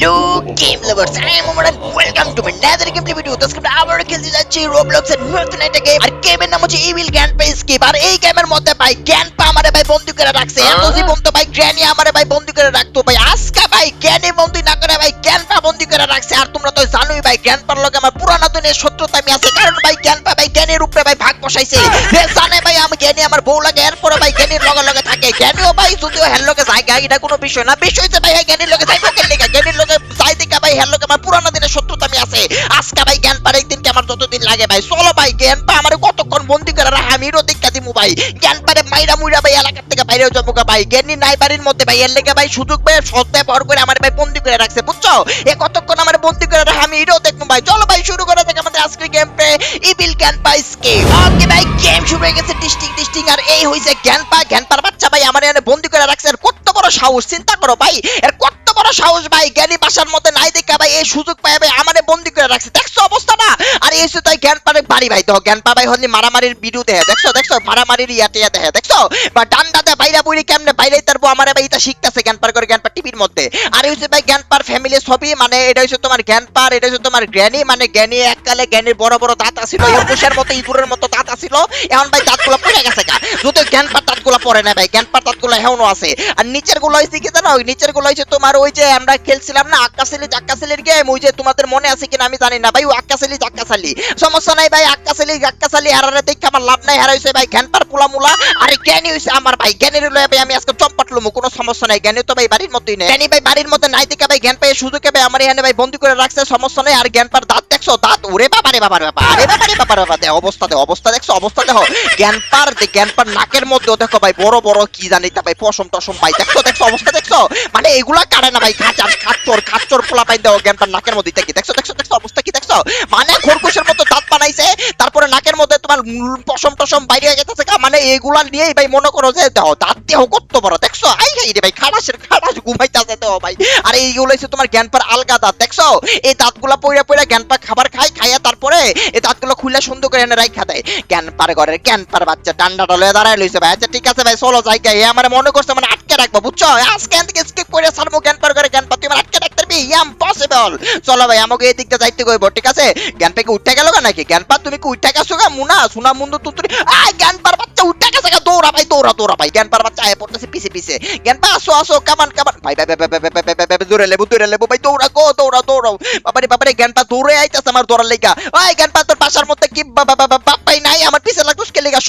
Hello game lovers I am Omar and welcome to my another game তো আজকে আবার খেলতে যাচ্ছি রোবলক্স এর নতুন একটা গেম আর গেমের নাম হচ্ছে ইভিল গ্যান পে আর এই গেমের মধ্যে ভাই জ্ঞান আমারে ভাই বন্দি করে রাখছে। এত জীবন তো ভাই গ্র্যানি আমারে ভাই বন্দি করে রাখতো ভাই। আজকে ভাই জ্ঞানী বন্দি না করে ভাই জ্ঞান পা করে রাখছে। আর তোমরা তো জানোই ভাই জ্ঞান পার লগে আমার পুরানো দিনের শত্রুতা আমি আছে। কারণ ভাই জ্ঞান পা ভাই জ্ঞানের উপরে ভাই ভাগ বসাইছে। জানে ভাই আমি জ্ঞানী আমার বউ লাগে। এরপরে ভাই জ্ঞানীর লগে লগে থাকে জ্ঞানীও ভাই, যদিও হ্যার লোকে চাই জায়গা এটা কোনো বিষয় না। বিষয় হচ্ছে ভাই জ্ঞানীর লোকে যাইবো কেন লেগে জ্ঞানীর লোকে চাই দেখা, ভাই, হের লোকে আমার পুরানো দিনের শত্রুতা আমি আছে। আজকে ভাই জ্ঞান পার একদিনকে আমার যতদিন লাগে ভাই। চলো ভাই, জ্ঞান পা আমার কতক্ষণ বন্দি করে রাখা আমি দিমু ভাই। জ্ঞান পারে মাইরা মুইরা ভাই, এলাকার থেকে বাইরে যাব ভাই। জ্ঞানী নাই বাড়ির মধ্যে ভাই, এর লেগে ভাই সুযোগ ভাই সত্যায় পর করে আমার ভাই বন্দি করে রাখছে, বুঝছ? এ কতক্ষণ আমার বন্দি করে রাখা আমি হিরো দেখব ভাই। চলো ভাই, শুরু করা যাক আমাদের আজকের গেম প্লে জ্ঞান পা স্কেপ ওকে ভাই গেম শুরু হয়ে গেছে ডিস্টিং ডিস্টিং আর এই হইছে জ্ঞান পা, জ্ঞান পার বাচ্চা ভাই, আমার এখানে বন্দি করে রাখছে। আর কত বড় সাহস, চিন্তা করো ভাই। এর কত বড় সাহস ভাই, জ্ঞানী বাসার মধ্যে নাই দেখা ভাই এই সুযোগ পায় ভাই, আমারে বন্দি করে রাখছে। দেখছ অবস্থা না? আর এই তো জ্ঞান পারে বাড়ি ভাই তো জ্ঞান পা ভাই হলি মারামারির ভিডিও দেখে দেখছ দেখছ? মারামারির ইয়াতে ইয়া দেখে দেখছ? বা ডান্ডাতে বাইরা বুড়ি কেমনে বাইরে তারপর আমারে ভাই এটা শিখতেছে জ্ঞান পার করে, জ্ঞান পার টিভির মধ্যে। আর এই ভাই জ্ঞান পার ফ্যামিলির ছবি মানে এটা হচ্ছে তোমার জ্ঞান পার, এটা হচ্ছে তোমার জ্ঞানী মানে জ্ঞানী এককালে জ্ঞানীর বড় বড় দাঁত আছিল একুশের মতো ইঁদুরের মতো দাঁত আছিল। এখন ভাই দাঁতগুলো পড়ে গেছে গা। যদি জ্ঞান পার পড়ে না ভাই, জ্ঞান পার দাঁতগুলো এখনও আছে। আর নিচেরগুলো হয়েছে কি জানো? ওই নিচেরগুলো হয়েছে তোমার ওই যে আমরা খেলছিলাম না আক্কাশালি জাক্কাশালির গেম ওই যে তোমাদের মনে আছে কিনা আমি জানি না। ভাই, ও আক্কাশালি জাক্কাশালি সমস্যা নাই ভাই আক্কাশালি জাক্কাশালি হারারে দেখে আমার লাভ নাই হারা হইছে ভাই, জ্ঞান পার পোলা মুলা। আরে জ্ঞানী হইছে আমার ভাই, জ্ঞানীর লয়ে ভাই, আমি আজকে চম্পট লমু, কোনো সমস্যা নাই। জ্ঞানী তো ভাই, বাড়ির মতোই নেই। জ্ঞানী ভাই, বাড়ির মধ্যে নাই দেখে ভাই, জ্ঞান পাই সুযোগে ভাই আমার এখানে ভাই বন্দি করে রাখছে, সমস্যা নাই। আর জ্ঞান পার দাঁত দেখছ? দাঁত ওরে বাবা রে বাবা রে বাবা। আরে বাবা রে বাবা রে বাবা। দে, অবস্থা দে, অবস্থা দেখছ? অবস্থা দেখো। জ্ঞান পার জ্ঞান পার নাকের মধ্যেও দেখো ভাই বড় বড় কি জানি তা ভাই পশম টসম ভাই দেখছ দেখছ অবস্থা দেখছ মানে এগুলা কাটে না ভাই খাচার খাচ্চর খাচ্চর পোলা পাই দেও জ্ঞান পার নাকের মধ্যে কি? দেখছ দেখছ দেখছ অবস্থা কি? দেখছ? মানে খরগোশের মতো দাঁত বানাইছে তারপরে নাকের মধ্যে তোমার পশম টসম বাইরে হয়ে গা, মানে এগুলা নিয়েই ভাই মনে করো যে দাও দাঁত দেহ কত বড় দেখছ? আই হাই রে ভাই খাড়াসের খাড়াস ঘুমাইতাছে তো ভাই। আর এইগুলো হচ্ছে তোমার জ্ঞান পার আলগা দাঁত দেখছ? এই দাঁতগুলা পইরা পইরা জ্ঞান পার খাবার খায় খাইয়া তারপরে এই দাঁতগুলো খুলে সুন্দর করে এনে রাখা দেয়। জ্ঞান পার ঘরের জ্ঞান পার বাচ্চা ডান্ডাটা লয়ে দাঁড়ায় লইছে ভাই। আচ্ছা ঠিক আছে ভাই চলো গাই আমার মনে করছে মানে আটকে রাখব, বুঝছ? আজকে থেকে স্কিপ করে সারমো জ্ঞান পার করে জ্ঞান পাতি মানে দিকে এই দিকটা যাইতে কইব, ঠিক আছে? জ্ঞান পেকে উঠতে গেল নাকি? জ্ঞান তুমি কি উঠতে গেছো গা, মুনা? সোনা মুন্দ তো তুই বাচ্চা উঠতে গেছে গা ভাই, দৌড়া দৌড়া ভাই। জ্ঞান পার বাচ্চা জ্ঞান পা কামান ভাই ভাই লেবু ভাই, দৌড়া গো, দৌড়া, দৌড়াও। বাবারে বাবারে, জ্ঞান পা দৌড়ে আইতাছে আমার দৌড়ার লেগা। আয় জ্ঞান পা তোর বাসার মধ্যে কি বাপাই নাই? আমার পিছে লাগতোস কে লেগা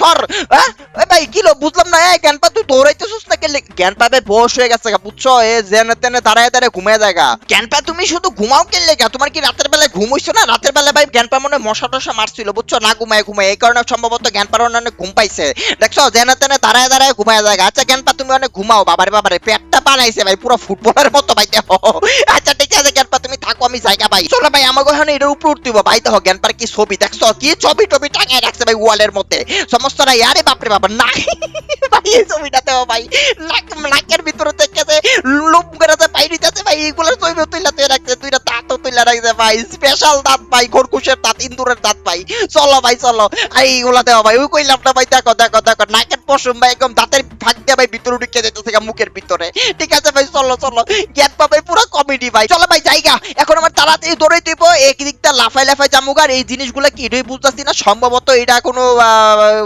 ভাই, কি লো, বুঝলাম না। জ্ঞান পা তুই দৌড়াইতেছিস না কে জ্ঞান পাবে বস হয়ে গেছে বুঝছ? এ জেনে তেনে দাঁড়ায় দাঁড়ায় ঘুমায় যায় গা জ্ঞান পা তুমি শুধু ঘুমাও কে লেগা? তোমার কি রাতের বেলায় ঘুম হইছো না? রাতের বেলায় ভাই জ্ঞান পা মনে মশা টশা মারছিল, বুঝছ? না ঘুমায় ঘুমায়। এই কারণে সম্ভবত জ্ঞান পার অনেক ঘুম পাইছে। দেখছ? জেনে তেনে দাঁড়ায় দাঁড়ায় ঘুমায় যায় আচ্ছা জ্ঞান পা তুমি অনেক ঘুমাও। বাবারে বাবারে, পেটটা বানাইছে ভাই, পুরো ফুটবলের মতো ভাই, দেখো। আচ্ছা ঠিক আছে জ্ঞান পা তুমি থাকো, আমি জায়গা ভাই চলো ভাই আমাকে এখন এটার উপর উঠতে। ভাই, দেখো জ্ঞান পার কি ছবি, দেখছ? কি ছবি টবি টাঙায় রাখছে ভাই ওয়ালের মধ্যে। সমস্ত নাই আরে বাপরে বাবা না ভাই, এই ছবিটাতে ভাই। নাক নাকের ভিতরে দেখেছে লুপ করে যে বাইরে যাচ্ছে এইগুলোর ছবি তুইলা, তুই রাখছে দুইটা দাঁতও তুইলা রাখছে ভাই। স্পেশাল দাঁত ভাই খরকুশের দাঁত ইন্দুরের দাঁত ভাই। চলো ভাই, চলো। আর এইগুলা দেওয়া ভাই, ওই কইলাম না ভাই, দেখো দেখো দেখো। নাকের পশম ভাই, একদম দাঁতের ভাগ দিয়ে ভাই ভিতরে ঢুকে যেতেছে মুখের ভিতরে। ঠিক আছে ভাই, চলো চলো। জ্ঞান পাবে পুরো কমেডি ভাই। চলো ভাই, জায়গা। এখন আমার তাড়াতাড়ি দৌড়ে দিব। এক দিকটা লাফাই লাফাই জামুগার এই জিনিসগুলো কি এটাই বুঝতেছি না। সম্ভবত এটা কোনো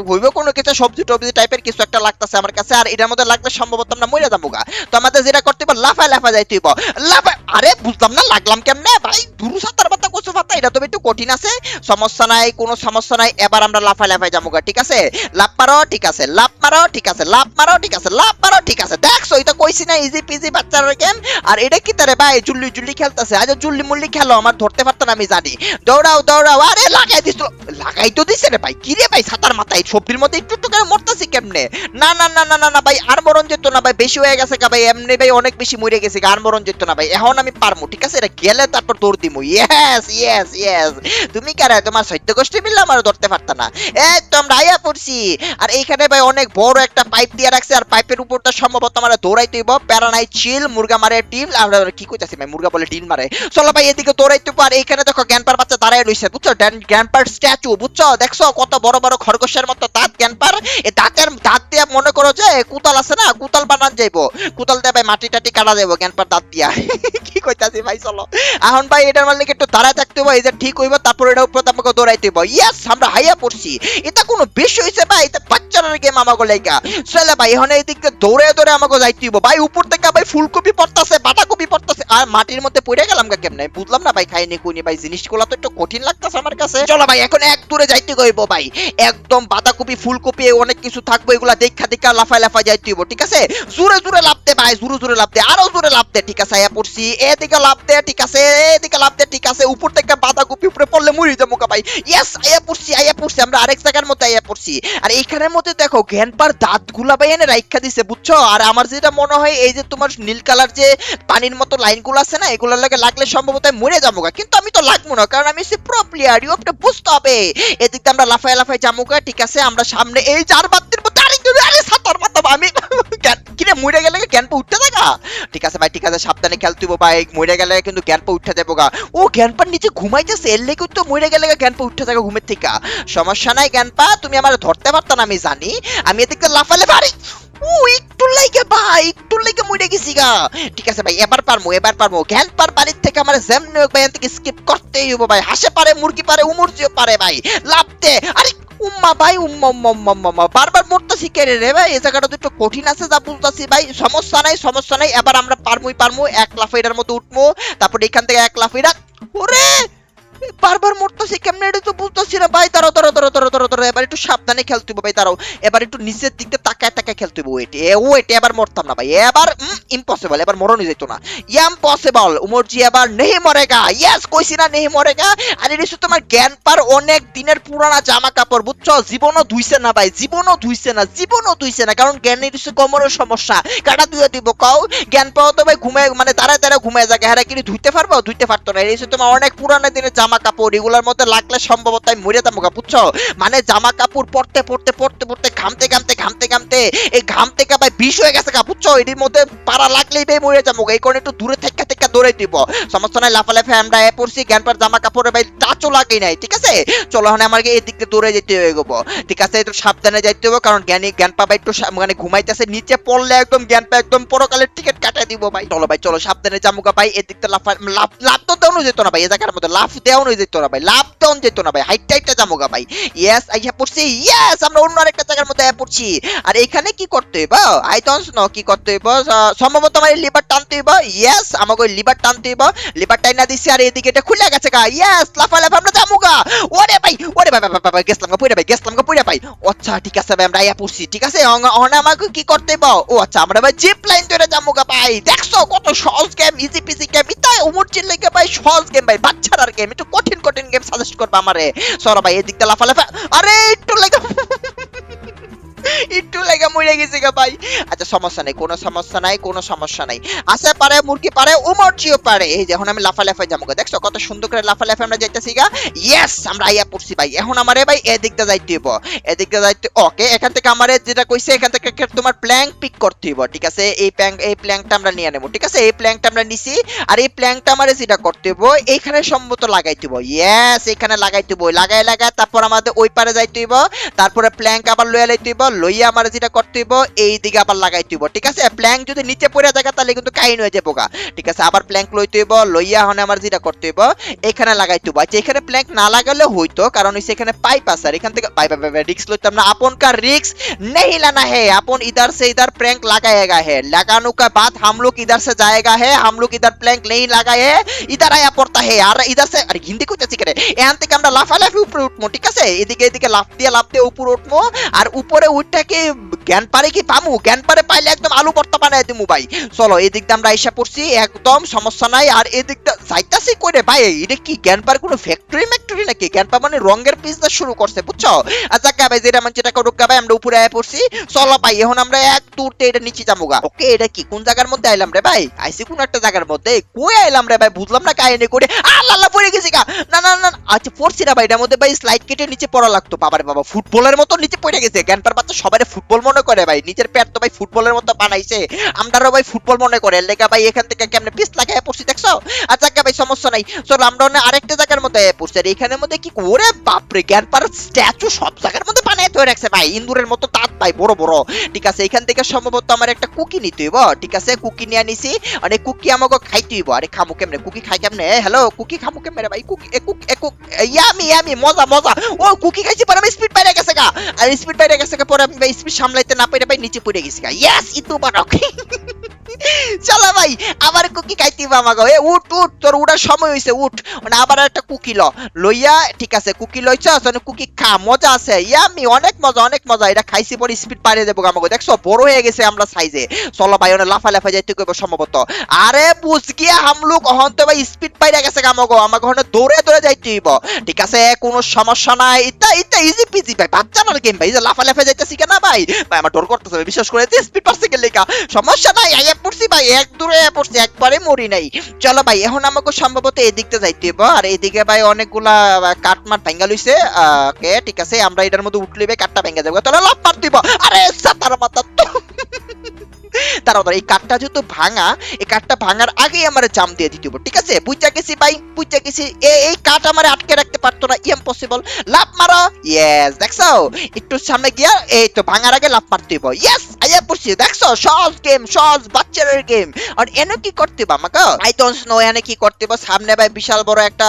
হইবে কোনো কিছু সবজি টবজি টাইপের কিছু একটা লাগতেছে আমার কাছে। আর এটার মধ্যে লাগলে সম্ভবত আমরা মরে যাব গা। তো আমাদের যেটা করতে হবে লাফাই লাফাই যাইতে হইব। লাফাই আরে বুঝলাম না, লাগলাম কেমনে? ভাই, দুরু সাতার বাতা কচু পাতা, এটা তো একটু কঠিন আছে। সমস্যা নাই, কোনো সমস্যা নাই, এবার আমরা লাফাই লাফাই যাব ঠিক আছে? লাভ মারো, ঠিক আছে লাভ মারো, ঠিক আছে লাভ মারো, ঠিক আছে লাভ মারো, ঠিক আছে। দেখছ এটা কইছি না ইজি পিজি বাচ্চার গেম আর এটা কি তারে ভাই, জুল্লি জুল্লি খেলতেছে? আজ জুল্লি মুল্লি খেলো, আমার ধরতে পারতো না, আমি জানি। দৌড়াও দৌড়াও, আরে লাগাই দিস লাগাই তো দিছে রে ভাই কি রে ভাই, সাতার মাথায় সবজির মধ্যে একটু একটু করে মরতাছি কেমনে? না না না না না না, ভাই, আর মরণ যেত না, ভাই, বেশি হয়ে গেছে গা, ভাই, এমনি ভাই, অনেক বেশি মরে গেছে আর মরণ যেত না, ভাই এখন আমি পারমু, ঠিক আছে? এটা গেলে তারপর দৌড় দিমু। ইয়েস ইয়েস ইয়েস তুমি কারা তোমার সৈত্য গোষ্ঠী মিললে আমার ধরতে পারতা না। এই তো আমরা আইয়া পড়ছি। আর এইখানে ভাই অনেক বড় একটা পাইপ দিয়ে রাখছে, আর পাইপের উপরটা সম্ভবত আমরা দৌড়াইতে হইব। প্যারানাই চিল মুরগা মারে টিম আমরা কি কইতাছি ভাই, মুরগা বলে ডিল মারে। চলো ভাই, এদিকে দৌড়াইতে পার এইখানে দেখো জ্ঞানপার বাচ্চা দাঁড়ায় রইছে, বুঝছ? জ্ঞানপার স্ট্যাচু, বুঝছ? দেখছ? কত বড় বড় খরগোশের মতো দাঁত জ্ঞানপার এ দাঁতের, দাঁত দিয়ে মনে করো যে কুতাল আছে না? কুতাল বানান যাইবো। কুতাল দিয়ে ভাই মাটি টাটি কাটা যাব জ্ঞানপার দাঁত দিয়া। কি কইতাছি ভাই, চলো। এখন ভাই, এটার মানে একটু থাকতে হইব এই যে ঠিক হইব, তারপর এটা দৌড়াইতে হইব। ইয়েস আমরা হাইয়া পড়ছি। এটা কোনো ভাই, এটা গেম আমাকে লাইগা চলে ভাই, এখন এই দিক দৌড়ে দৌড়ে আমাকে যাইতে হইব। ভাই, উপর থেকে ভাই ফুলকপি পড়তাছে, বাঁধাকপি পড়তাছে। আর মাটির মধ্যে পড়ে গেলাম গা কেমনে? বুঝলাম না ভাই, খাইনি কুইনি ভাই, জিনিসগুলো তো একটু কঠিন লাগতাছে আমার কাছে। চলো ভাই, এখন এক দূরে যাইতে হইব ভাই। একদম বাঁধাকপি, ফুলকপি, অনেক কিছু থাকবে, এগুলা দেখা দেখা লাফায় লাফায় যাইতে হইব, ঠিক আছে? জোরে জোরে দে ভাই, জোরে জোরে দে, আরও জোরে দে, ঠিক আছে আয়া পড়ছি। এদিকে লাভ দে, ঠিক আছে। এদিকে লাভ দে, ঠিক আছে। উপর থেকে বাঁধাকপি উপরে পড়লে মুড়ি যাব ভাই। ইয়েস আয়া পড়ছি আয়া পড়ছি। আমরা আরেক জায়গার মধ্যে আয়া পড়ছি। আর এইখানের মধ্যে দেখো জ্ঞানপার দাঁতগুলা ভাই এনে রাইখা দিছে, বুঝছ? আর আমার যেটা মনে হয়, এই যে তোমার নীল কালার যে পানির মতো লাইনগুলো আছে না, এগুলোর লাগে লাগলে সম্ভবত মরে যাব। কিন্তু আমি তো লাগবো না, কারণ আমি সে প্রো প্লেয়ার ইউ একটা বুঝতে হবে এদিক দিয়ে আমরা লাফায় লাফায় যাব ঠিক আছে? আমরা সামনে এই চার বাতির মধ্যে আরে আরে, সাতার মাতাম আমি। কিরে মরে গেলে জ্ঞান পা উঠতে থাকা ঠিক আছে ভাই, ঠিক আছে, সাবধানে খেলতে হইবো ভাই মরে গেলে কিন্তু জ্ঞান পা উঠতে যাব গা। ও জ্ঞান পার নিচে ঘুমাইতেছে, এর লেগে তো মরে গেলে জ্ঞান পা উঠতে থাকা ঘুমের থেকে। সমস্যা নাই জ্ঞান পা তুমি আমার ধরতে পারতা না, আমি জানি। আমি এদিক লাফালে পারি ও, একটু লাইগে ভাই, একটু লাইগে মরে গেছি গা। ঠিক আছে ভাই, এবার পারমু এবার পারমু। জ্ঞান পার বাড়ির থেকে আমার যেমনি হোক ভাই এখান থেকে স্কিপ করতেই হইব ভাই। হাসে পারে, মুরগি পারে উমুরজিও পারে ভাই। লাভতে আরে উম্মা ভাই উম্মা। বারবার মরতেছি কেড়ে রে ভাই এই জায়গাটা তো একটু কঠিন আছে যা বুঝতেছি ভাই সমস্যা নাই সমস্যা নাই এবার আমরা পারমুই পারমু এক লাফ এটার মতো উঠবো তারপর এখান থেকে এক লাফ এটা ওরে বারবার মরতেছি কেমনে এটা তো বুঝতেছি না, ভাই, দাঁড়াও দাঁড়াও দাঁড়াও দাঁড়াও দাঁড়াও দাঁড়াও, এবার একটু সাবধানে খেলতে হবে ভাই, দাঁড়াও। এবার একটু নিচের দিকতে তাকায় তাকায় খেলতে হবে ওয়েট। এ, ওয়েট, এবার মরতাম না, ভাই। এবার ইম্পসিবল এবার মরণই যেত না। ইম্পসিবল উমরজি, এবার নেহি মরেগা। ইয়েস কইছি না, নেহি মরেগা। আর এটা হচ্ছে তোমার জ্ঞান পার অনেক দিনের পুরানা জামা কাপড় বুঝছ? জীবনও ধুইছে না, ভাই, জীবনও ধুইছে না, জীবনও ধুইছে না, কারণ জ্ঞানের হচ্ছে কোমরের সমস্যা। কাটা ধুয়ে দিব, কও। জ্ঞান পাও তো, ভাই, ঘুমায় মানে দাঁড়ায় দাঁড়ায় ঘুমায় জায়গা হ্যাঁ কিন্তু ধুইতে পারব? ধুইতে পারতো না। এই তোমার অনেক পুরানো দিনের জামা কাপড় এগুলোর মধ্যে লাগলে সম্ভবত আমি মরে যাব গা, বুঝছ? মানে জামা কাপড় পরতে পরতে পরতে পরতে ঘামতে ঘামতে ঘামতে ঘামতে এই ঘাম থেকে ভাই বিষ হয়ে গেছে গা বুঝছ? এটির মধ্যে পাড়া লাগলেই ভাই মরে যাব এই কারণে একটু দূরে থেকে থেকে দৌড়াই দিব সমস্যা নাই লাফালাফি আমরা এ পড়ছি জ্ঞান পার জামা কাপড়ে ভাই টাচও লাগে নাই ঠিক আছে? চলো এখন আমাকে এই দিক দিয়ে দৌড়ে যেতে হয়ে গেবো। ঠিক আছে একটু সাবধানে যাইতে হবে কারণ জ্ঞানী জ্ঞান পাবা একটু মানে ঘুমাইতেছে নিচে পড়লে একদম জ্ঞান পা একদম পরকালের টিকিট কাটাই দিব ভাই। চলো ভাই চলো সাবধানে জামুকা ভাই এদিক দিয়ে লাফা লাফ লাফ তো দেওয়ানো যেত না ভাই জায়গার মধ্যে লাফ দেওয়ানো যেত না ভাই লাফ দেওয়ানো যেত না ভাই হাইট টাইটটা জামুকা ভাই। ইয়েস আইয়া পড়ছি ইয়েস আমরা অন্য আরেকটা জায়গার মধ্যে পড়ছি। আর এখানে কি করতে হইব? আই ডোন্ট নো কি করতে হইব। সম্ভবত আমার লিভার টানতে হইব। ইয়েস আমাকে লিভার টানতে হইব। লিভার টাইনা দিছি আর এদিকে এটা খুলে গেছে গা। ইয়েস লাফা লাফা আমরা জামুকা ওরে ভাই ওরে ভাই ভাই ভাই, গেছলাম গা পুরা ভাই গেছলাম গা পুরা ভাই। আচ্ছা ঠিক আছে ভাই আমরা আইয়া পড়ছি ঠিক আছে? অন আমাকে কি করতে হইব? ও আচ্ছা আমরা ভাই জিপ লাইন ধরে জামুকা ভাই। দেখছ কত সহজ গেম ইজি পিজি গেম ইতাই উমর চিল্লে গে ভাই সহজ গেম ভাই গেম একটু কঠিন কঠিন গেম সাজেস্ট করবা আমারে। সরা ভাই, এদিক দিয়ে লাফা লাফা আরে, একটু লাগে। একটু লেগে মরে গেছে গা ভাই। আচ্ছা সমস্যা নাই, কোনো সমস্যা নাই, কোনো সমস্যা নাই। আসে পারে, মুরগি পারে, উমরজিও পারে। এই যে, এখন আমি লাফা লাফাই যাব। দেখছ কত সুন্দর করে লাফা লাফা আমরা যাইতেছি গা? ইয়েস আমরা আইয়া পড়ছি ভাই। এখন আমারে ভাই এদিক দিয়ে যাইতে হইব। এদিক দিয়ে যাইতে, ওকে, এখান থেকে আমারে যেটা কইছে, এখান থেকে তোমার প্ল্যাঙ্ক পিক করতে হইব, ঠিক আছে? এই প্ল্যাঙ্ক এই প্ল্যাঙ্কটা আমরা নিয়ে নেব, ঠিক আছে? এই প্ল্যাঙ্কটা আমরা নিছি, আর এই প্ল্যাঙ্কটা আমারে যেটা করতে হইব, এইখানে সম্মত লাগাইতে হইব। ইয়েস এখানে লাগাইতে হইব। লাগাই লাগাই তারপর আমাদের ওই পারে যাইতে হইব। তারপরে প্ল্যাঙ্ক আবার লইয়া লাইতে হইব। লইয়া আমার যেটা করতে হইব এই দিকে আবার লাগাইতে হইব ঠিক আছে প্ল্যাঙ্ক যদি নিচে পড়ে থাকে তাহলে কিন্তু কাহিনী হয়ে যাবো গা ঠিক আছে আবার প্ল্যাঙ্ক লইতে হইব লইয়া হনে আমার যেটা করতে হইব এখানে লাগাইতে হইব আচ্ছা এখানে প্ল্যাঙ্ক না লাগালে হইতো কারণ হইছে এখানে পাইপ আছে আর এখান থেকে পাইপ রিক্স লইতাম না আপন का रिक्स नहीं लेना है अपन इधर से इधर प्रैंक लगाएगा है लगाने का बाद हम लोग इधर से जाएगा है हम लोग इधर प्रैंक नहीं लगाए इधर आया पड़ता है আর इधर से আরে হিন্দি কইতেছি কেন এখান থেকে আমরা লাফালাফি উপরে উঠবো ঠিক আছে এদিকে এদিকে লাফ দিয়ে লাফ দিয়ে উপরে উঠবো আর উপরে উঠতে দিকটাকে জ্ঞান পারে কি পামু? জ্ঞান পারে পাইলে একদম আলু ভর্তা বানায় দিমু ভাই। চলো এই দিকটা আমরা এসে পড়ছি, একদম সমস্যা নাই। আর এই দিকটা যাইতাছি করে ভাই, এটা কি জ্ঞান পার কোনো ফ্যাক্টরি ম্যাক্টরি নাকি? জ্ঞান পা মানে রঙের বিজনেস শুরু করছে, বুঝছ? আচ্ছা কা ভাই, যেটা মানে যেটা করুক ভাই, আমরা উপরে আয় পড়ছি। চলো ভাই, এখন আমরা এক দূরতে এটা নিচে যাব গা। ওকে, এটা কি, কোন জায়গার মধ্যে আইলাম রে ভাই? আইসি কোন একটা জায়গার মধ্যে। কই আইলাম রে ভাই? বুঝলাম না কাহিনী করে আল্লাহ আল্লাহ, পড়ে গেছি গা। না না না আচ্ছা পড়ছি না ভাই, এটার মধ্যে ভাই স্লাইড কেটে নিচে পড়া লাগতো। বাবারে বাবা, ফুটবলের মতো নিচে পড়ে গেছে। জ্ঞান পার বাচ্চা সবাই ফুটবল মনে করে ভাই। নিজের প্যাট তো ভাই ফুটবলের মতো বানাইছে। আমরাও ভাই ফুটবল মনে করে। লেখা ভাই এখান থেকে কেমনে পিস লাগায় পড়ছি দেখছ? আচ্ছা ভাই, সমস্যা নাই। চলো আমরা অন্য আরেকটা জায়গার মধ্যে পড়ছি। আর এখানের মধ্যে কি করে? বাপরে জ্ঞান পার স্ট্যাচু সব জায়গার মধ্যে বানায় তৈরি রাখছে। ভাই, ইন্দুরের মতো তাঁত, ভাই, বড় বড়। ঠিক আছে, এখান থেকে সম্ভবত আমার একটা কুকি নিতে হইব। ঠিক আছে, কুকি নিয়ে নিছি অনেক কুকি আমাকে খাইতে হইব। আরে, খামু কেমনে? কুকি খাই কেমনে? হ্যালো কুকি খামু কেমনে ভাই? কুকি, এ, কুক এ, কুক ইয়ামি ইয়ামি, মজা মজা। ও, কুকি খাইছি, পরে আমি স্পিড বাইরে গেছে গা। আর স্পিড বাইরে গেছে গা, পরে আমি ভাই স্পিড সামলাইতে না পেরে ভাই নিচে পড়ে গেছি গা। ইয়েস ইতু বারক চলো ভাই, আবার কুকি খাইতে হইব আমাকে। এ, উঠ উঠ, তোর উঠার সময় হইছে, উঠ। মানে আবার একটা কুকি ল। লইয়া, ঠিক আছে, কুকি লইছ মানে কুকি খা, মজা আছে। ইয়ামি, অনেক মজা, অনেক মজা। এটা খাইছি পরে স্পিড পারে দেবো আমাকে। দেখছ? বড় হয়ে গেছে আমরা সাইজে চলো ভাই ওনে লাফা লাফা যাইতে কইব সম্ভবত। আরে বুঝ গিয়া হামলুক অহন তো ভাই স্পিড পাইরা গেছে আমাকে। আমাকে ওখানে দৌড়ে দৌড়ে যাইতে হইব। ঠিক আছে, কোনো সমস্যা নাই। ইতা ইতা ইজি পিজি ভাই। বাচ্চা না গেম ভাই। যে লাফা লাফা যাইতেছি কেন ভাই? ভাই, আমার ডর করতেছে বিশেষ করে স্পিড পারছে লেখা সমস্যা নাই আইয়া পড়ছি ভাই। এক দূরে পড়ছি, একবারে মরি নাই। চলো ভাই, এখন আমাকে সম্ভবত এদিকতে যাইতে হইব। আর এদিকে ভাই অনেকগুলা কাঠ মাঠ ভাঙ্গা লইছে। ওকে, ঠিক আছে, আমরা এটার মধ্যে উঠলে কাঠটা ভেঙে যাবে। তাহলে লাভ পার দিব। আরে সাতার মাথা তো তাড়াতাড়ি এই কাঠটা যেহেতু ভাঙা, এই কাঠটা ভাঙার আগেই আমার জাম দিয়ে দিতে হবে, ঠিক আছে? বুঝা গেছি ভাই, বুঝা গেছি। এই কাঠ আমার আটকে রাখতে পারতো না ইম্পসিবল লাভ মারো। ইয়েস দেখছ? একটু সামনে গিয়া, এই তো ভাঙার আগে লাভ মারতে হইব। ইয়েস আইয়া পড়ছি, দেখছ? সহজ গেম সহজ বাচ্চাদের গেম আর এনে কি করতে হবে আমাকে? আই ডোন্ট নো এনে কি করতে হবে সামনে ভাই বিশাল বড় একটা,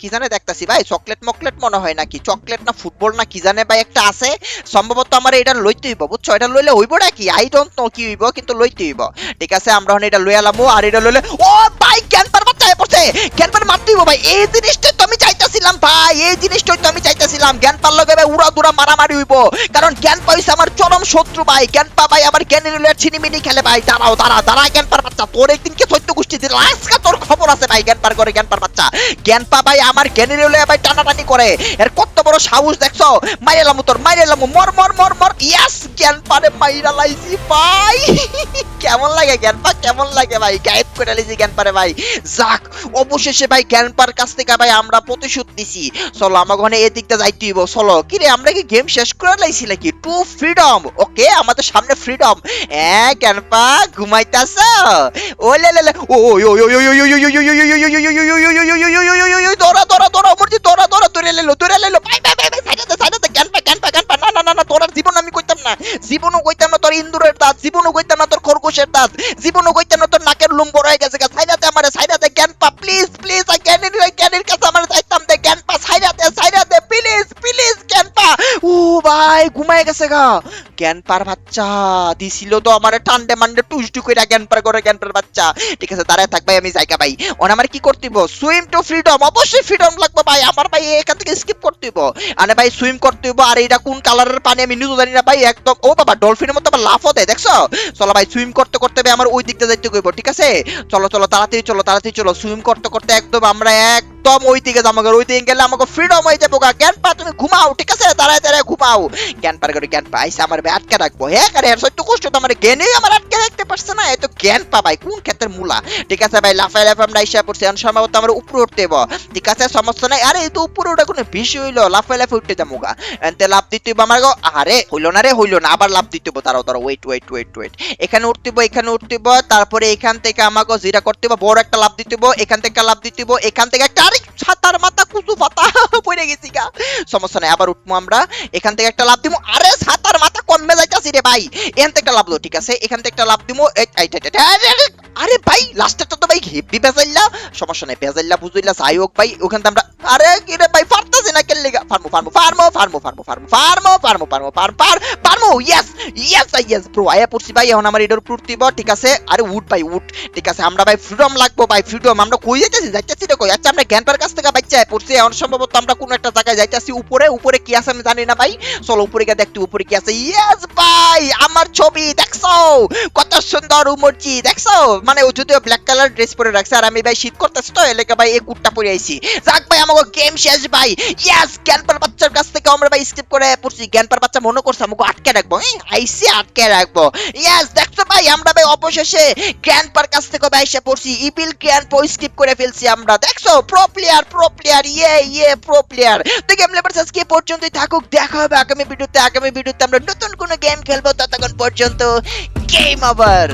কি জানে দেখতাছি ভাই? চকলেট মকলেট মনে হয় নাকি? চকলেট না ফুটবল না কি জানে ভাই একটা আছে। সম্ভবত আমার এটা লইতে হইব, বুঝছ? এটা লইলে হইব নাকি আই ডোন্ট নো কি হইব কিন্তু লইতে হইব। ঠিক আছে, আমরা হন এটা লইয়া লামু আর এটা লইলে ও ভাই ক্যানপার পার বাচ্চা পড়ছে। ক্যানপার পার মারতে হইব ভাই। এই জিনিসটাই তো আমি চাইতাছিলাম ভাই। এই জিনিসটাই তো আমি চাইতাছিলাম। জ্ঞান পার লগে ভাই উড়া দুরা মারামারি হইব। কারণ জ্ঞান পাইছে আমার চরম শত্রু ভাই। জ্ঞান পা ভাই আমার লইয়া ছিনিমিনি খেলে ভাই। দাঁড়াও, দাঁড়া দাঁড়া, জ্ঞান পার বাচ্চা। তোর একদিনকে সত্য গোষ্ঠী দিল আজকে তোর খবর আছে ভাই জ্ঞান পার করে জ্ঞান পার বাচ্চা জ্ঞান পা ভাই আমার জ্ঞানের ভাই টানাটানি করে এর কত বড় সাহস দেখছ মাইরেলাম তোর মাইরেলাম মর মর মর মর ইয়াস জ্ঞান পারে মাইরা লাইছি ভাই কেমন লাগে জ্ঞান পা কেমন লাগে ভাই গায়েব করে লাইছি জ্ঞান পারে ভাই যাক অবশেষে ভাই জ্ঞান পার কাছ থেকে ভাই আমরা প্রতিশোধ দিছি চলো আমার ওখানে এদিকটা যাইতে হইব চলো কি রে আমরা কি গেম শেষ করে লাইছি নাকি টু ফ্রিডম ওকে আমাদের সামনে ফ্রিডম হ্যাঁ জ্ঞান পা ঘুমাইতাছ ও লে লে ও ও ও ও ও ও দৌড়া দৌড়া দৌড়া মরজি দৌড়া দৌড়া তোরে লেলো তোরে লেলো ভাই ভাই ভাই ভাই সাইডাতে সাইডাতে জ্ঞান পা জ্ঞান পা জ্ঞান না না না না তোর জীবন আমি কইতাম না। জীবনও কইতাম না তোর ইন্দুরের দাঁত, জীবনও কইতাম না তোর খরগোশের দাঁত, জীবনও কইতাম না তোর নাকের লুম বড় হয়ে গেছে সাইডাতে আমারে সাইডাতে জ্ঞান প্লিজ প্লিজ আই জ্ঞানের জ্ঞানের কাছে আমার যাইতাম দে জ্ঞান পা সাইডাতে প্লিজ প্লিজ জ্ঞান পা ও ভাই, ঘুমায় গেছে গা। জ্ঞান পার বাচ্চা। দিছিল তো আমার টান্ডে মান্ডে টুসটু কইরা জ্ঞান পার করে জ্ঞান পার বাচ্চা। ঠিক আছে, দাঁড়ায় থাক ভাই, আমি জায়গা ভাই ওন আমার কি করতে সুইম টু ফ্রিডম অবশ্যই ফ্রিডম লাগবে ভাই। আমার ভাই এখান থেকে স্কিপ করতে আরে ভাই সুইম করতে আর এটা কোন কালারের পানি আমি নিজেও জানি না ভাই, একদম। ও বাবা ডলফিনের মতো আবার লাফও দেয়, দেখছ? চলো ভাই সুইম করতে করতে আমার ওই দিকটা যাইতে হইব ঠিক আছে? চলো চলো, তাড়াতাড়ি চলো তাড়াতাড়ি চলো। সুইম করতে করতে একদম আমরা একদম ওই দিকে যাব। ওই দিকে গেলে আমাকে ফ্রিডম হয়ে যাব। জ্ঞান পা তুমি ঘুমাও, ঠিক আছে? দাঁড়ায় দাঁড়ায় ঘুমাও। জ্ঞান পার করে জ্ঞান পাইছে আমার আটকে রাখব। হ্যাঁ আরে, এর সত্য কষ্ট তো আমার জ্ঞানে আমার আটকে রাখতে পারছে না। এত জ্ঞান পা ভাই কোন ক্ষেত্রের মূলা? ঠিক আছে ভাই লাফাই লাফাই আমরা এসে পড়ছি এখন সম্ভবত আমার উপরে উঠতে হইব। ঠিক আছে, সমস্যা নাই। আরে তো উপরে ওটা কোনো বেশি হইল। লাফাই লাফাই উঠতে যাব গা। এনতে লাভ দিতে আমার আরে হইল না রে, হইল না। আবার লাভ দিতে তারাও তারা ওয়েট ওয়েট ওয়েট ওয়েট এখানে উঠতে এখানে উঠতে তারপরে এখান থেকে আমাকে জিরা করতে বড় একটা লাভ দিতে এখান থেকে লাভ দিতে এখান থেকে একটা, আরে ছাতার মাথা, কুচু পাতা। পড়ে গেছি গা। সমস্যা নাই, আবার উঠবো আমরা। এখান থেকে একটা লাভ দিব। আরে রে ভাই এখান থেকে ঠিক আছে এখান থেকে লাভ আরে, ভাই তো ভাই হেভি সমস্যা যাই হোক ভাই আমরা আরে ভাই পারতাছি না কেন লিগা ফার্মো ফার্মো ফার্মো ফার্মো ফার্মো ফার্মো ফার্মো ফার্মো ফার্মো ফার্ম ফার ফার্মো ইয়েস ইয়েস ইয়েস ব্রো আয়া পড়ছি ভাই এখন আমার ঠিক আছে আরে উড ভাই উড ঠিক আছে আমরা ভাই ফ্রিডম লাগবো ভাই ফ্রিডম আমরা কই যাইতেছি যাইতেছি রে কই আচ্ছা আমরা জ্ঞানপার কাছ থেকে বাচ্চা পড়ছি এখন সম্ভবত আমরা কোনো একটা জায়গায় যাইতেছি উপরে উপরে কি আছে আমি জানি না ভাই চলো উপরে গিয়ে দেখতে উপরে কি আছে ইয়েস ভাই আমার ছবি, দেখছ? কত সুন্দর উমরজি দেখছ? মানে ও যদিও ব্ল্যাক কালার ড্রেস পরে রাখছে, আর আমি ভাই শীত করতেছি তো এলাকা ভাই এই কুটটা পরে আইছি। যাক ভাই আমাকে গেম শেষ ভাই। ইয়েস জ্ঞানপার বাচ্চার কাছ থেকে আমরা ভাই স্কিপ করে পড়ছি। জ্ঞানপার বাচ্চা মনে করছে আমাকে আটকে রাখব আইসি, আটকে রাখব। ইয়েস দেখছ ভাই, আমরা ভাই অবশেষে গ্র্যান্ডপার কাছ থেকে ভাই এসে পড়ছি। ইপিল গ্র্যান্ড পো স্কিপ করে ফেলছি আমরা, দেখছ? প্রো প্লেয়ার প্রো প্লেয়ার ইয়ে ইয়ে প্রো প্লেয়ার তো গেম লেভার্স আজকে পর্যন্তই থাকুক, দেখা হবে আগামী ভিডিওতে আগামী ভিডিওতে আমরা নতুন কোনো গেম খেলব ততক্ষণ পর্যন্ত গেম ওভার